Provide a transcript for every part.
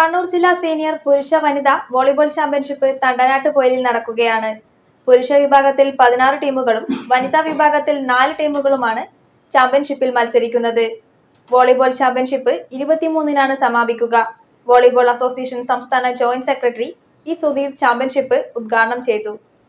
കണ്ണൂർ ജില്ലാ സീനിയർ പുരുഷ വനിതാ വോളിബോൾ ചാമ്പ്യൻഷിപ്പ് തണ്ടനാട്ട് പോയിലിൽ നടക്കുകയാണ്. പുരുഷ വിഭാഗത്തിൽ പതിനാറ് ടീമുകളും വനിതാ വിഭാഗത്തിൽ നാല് ടീമുകളുമാണ് ചാമ്പ്യൻഷിപ്പിൽ മത്സരിക്കുന്നത്. വോളിബോൾ ചാമ്പ്യൻഷിപ്പ് ഇരുപത്തിമൂന്നിനാണ് സമാപിക്കുക. വോളിബോൾ അസോസിയേഷൻ സംസ്ഥാന joint secretary E Sudheer championship ഉദ്ഘാടനം ചെയ്തു.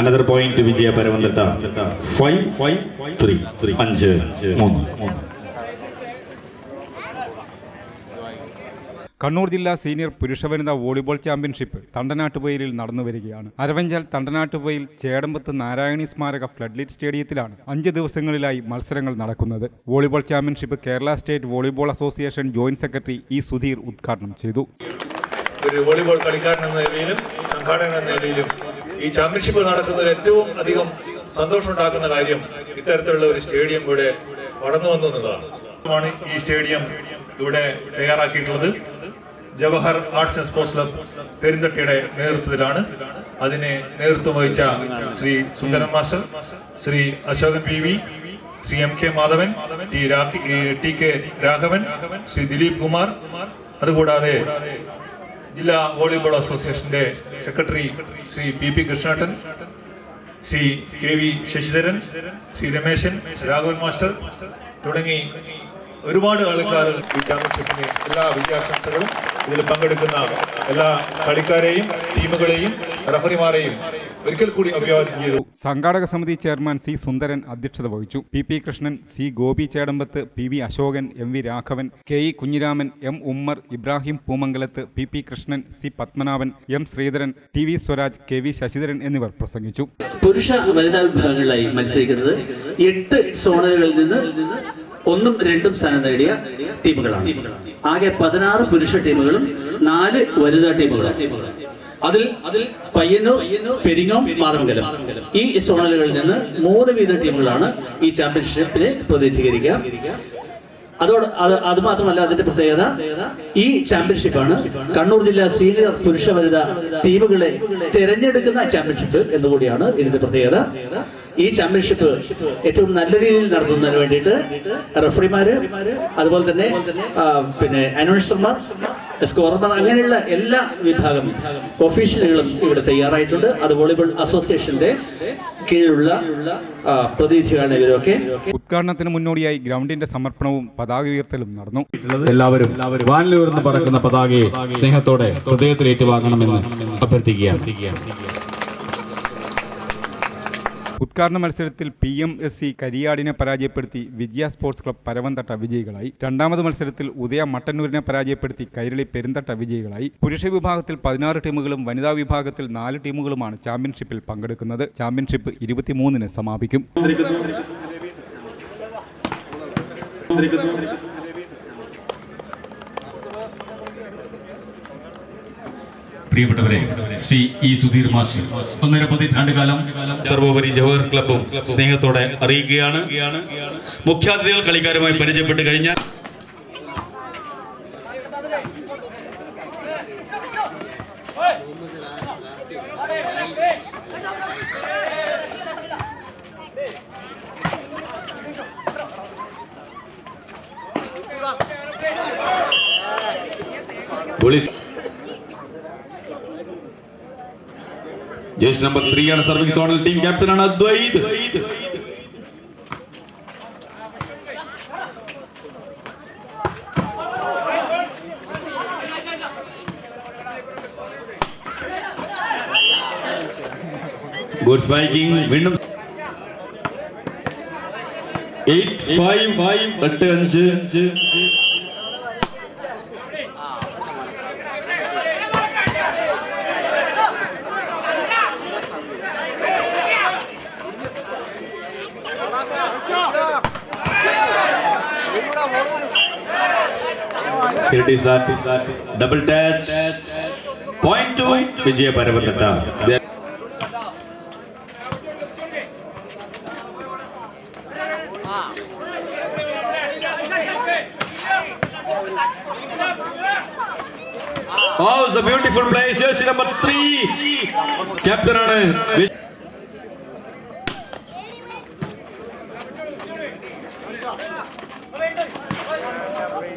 Another point വിജയ പരവന്തട്ട ഫൈവ് ഫൈവ് ത്രീ ത്രീ അഞ്ച് മൂന്ന്. കണ്ണൂർ ജില്ലാ സീനിയർ പുരുഷ വനിതാ വോളിബോൾ ചാമ്പ്യൻഷിപ്പ് തണ്ടനാട്ടുപൊയിലിൽ നടന്നു വരികയാണ്. അരവഞ്ചാൽ തണ്ടനാട്ടുപൊയിൽ ചേടമ്പത്ത് നാരായണി സ്മാരക ഫ്ലഡ്ലിറ്റ് സ്റ്റേഡിയത്തിലാണ് അഞ്ച് ദിവസങ്ങളിലായി മത്സരങ്ങൾ നടക്കുന്നത്. Volleyball championship Kerala state volleyball association joint secretary E Sudheer ഉദ്ഘാടനം ചെയ്തു. ഒരു വോളിബോൾ കളിക്കാരൻ എന്ന നിലയിലും സംഘാടകൻ എന്ന നിലയിലും ഈ ചാമ്പ്യൻഷിപ്പ് നടക്കുന്നത് ഏറ്റവും അധികം സന്തോഷമുണ്ടാക്കുന്ന കാര്യം ഇത്തരത്തിലുള്ള ഒരു സ്റ്റേഡിയം ഇവിടെ വളർന്നു വന്നു എന്നതാണ് ഈ സ്റ്റേഡിയം ഇവിടെ തയ്യാറാക്കിയിട്ടുള്ളത്. Jawahar arts and sports club പെരുന്തട്ടിയുടെ നേതൃത്വത്തിലാണ്. അതിനെ നേതൃത്വം വഹിച്ച Shri Sundaran master Shri Ashokan P V Shri M K Madhavan T T K Raghavan Shri Dileep Kumar. അതുകൂടാതെ ജില്ലാ വോളിബോൾ അസോസിയേഷന്റെ secretary Shri P P കൃഷ്ണേട്ടൻ Shri K V Sasidharan Shri Rameshan Raghavan master തുടങ്ങി ഒരുപാട് ആൾക്കാർ ഈ ചാമ്പ്യൻഷിപ്പിന് എല്ലാ വിദ്യാശംസകളും ഇതിൽ പങ്കെടുക്കുന്ന എല്ലാ കളിക്കാരെയും ടീമുകളെയും റഫറിമാരെയും ഒരിക്കൽ കൂടി അഭിവാദ്യം ചെയ്തു. സംഘാടക സമിതി ചെയർമാൻ സി സുന്ദരൻ അധ്യക്ഷത വഹിച്ചു. P P Krishnan C Gopi Chedambath P V Ashokan M V Raghavan K E Kunhiraman M Ummer Ibrahim Poomangalath P P Krishnan C Padmanabhan M Sreedharan T V Swaraj K V Sasidharan എന്നിവർ പ്രസംഗിച്ചു. പുരുഷ വനിതാ വിഭാഗങ്ങളിലായി മത്സരിക്കുന്നത് എട്ട് സോണലുകളിൽ നിന്ന് ഒന്നും രണ്ടും സ്ഥാനം നേടിയ ടീമുകളാണ്. ആകെ പതിനാറ് പുരുഷ ടീമുകളും നാല് വനിതാ ടീമുകളും. അതിൽ അതിൽ പയ്യന്നൂർ പെരിങ്ങോം മാറമംഗലം ഈ സോണലുകളിൽ നിന്ന് മൂന്ന് വീത ടീമുകളാണ് ഈ ചാമ്പ്യൻഷിപ്പിനെ പ്രതിനിധീകരിക്കുക. അതോട് അത് അത് മാത്രമല്ല അതിന്റെ പ്രത്യേകത ഈ ചാമ്പ്യൻഷിപ്പാണ് കണ്ണൂർ ജില്ലാ സീനിയർ പുരുഷ വനിത ടീമുകളെ തിരഞ്ഞെടുക്കുന്ന ചാമ്പ്യൻഷിപ്പ് എന്നുകൂടിയാണ് ഇതിന്റെ പ്രത്യേകത. ഈ ചാമ്പ്യൻഷിപ്പ് ഏറ്റവും നല്ല രീതിയിൽ നടത്തുന്നതിന് വേണ്ടിയിട്ട് റഫറിമാര് അതുപോലെ തന്നെ പിന്നെ അനൗൺസർമാർ സ്കോറർമാർ അങ്ങനെയുള്ള എല്ലാ വിഭാഗം ഒഫീഷ്യലുകളും ഇവിടെ തയ്യാറായിട്ടുണ്ട്. അത് വോളിബോൾ അസോസിയേഷന്റെ കീഴിലുള്ള പ്രതിനിധികളാണ് ഇവരൊക്കെ. ഉദ്ഘാടനത്തിന് മുന്നോടിയായി ഗ്രൗണ്ടിന്റെ സമർപ്പണവും പതാക ഉയർത്തലും നടന്നു. എല്ലാവരും വാനിലുയർന്ന് പറക്കുന്ന പതാകയെ സ്നേഹത്തോടെ ഹൃദയത്തിൽ ഏറ്റുവാങ്ങണമെന്ന് അഭ്യർത്ഥിക്കുകയാണ്. ഉദ്ഘാടന മത്സരത്തിൽ പി എം എസ് സി കരിയാടിനെ പരാജയപ്പെടുത്തി വിജയ സ്പോർട്സ് ക്ലബ് പരവന്തട്ട വിജയികളായി. രണ്ടാമത് മത്സരത്തിൽ ഉദയ മട്ടന്നൂരിനെ പരാജയപ്പെടുത്തി കൈരളി പെരുന്തട്ട വിജയികളായി. പുരുഷ വിഭാഗത്തിൽ പതിനാറ് ടീമുകളും വനിതാ വിഭാഗത്തിൽ നാല് ടീമുകളുമാണ് ചാമ്പ്യൻഷിപ്പിൽ പങ്കെടുക്കുന്നത്. ചാമ്പ്യൻഷിപ്പ് ഇരുപത്തിമൂന്നിന് സമാപിക്കും. പ്രിയപ്പെട്ടവരെ ശ്രീ ഇ സുധീർ മാസ് ഒന്നര പതിറ്റാണ്ട് കാലം സർവോപരി ജവഹർ ക്ലബും സ്നേഹത്തോടെ അറിയിക്കുകയാണ്. മുഖ്യാതിഥികൾ കളിക്കാരുമായി പരിചയപ്പെട്ട് കഴിഞ്ഞാൽ police ace number 3 and serving Sonal team captain आना द्वैत गुड स्पाइकिंग विंडम 8 5 8 5 Here it is that double touch. Point to Vijay Paravatta. Oh, it's a beautiful place. Jersey number three. Captain ആണ് വി-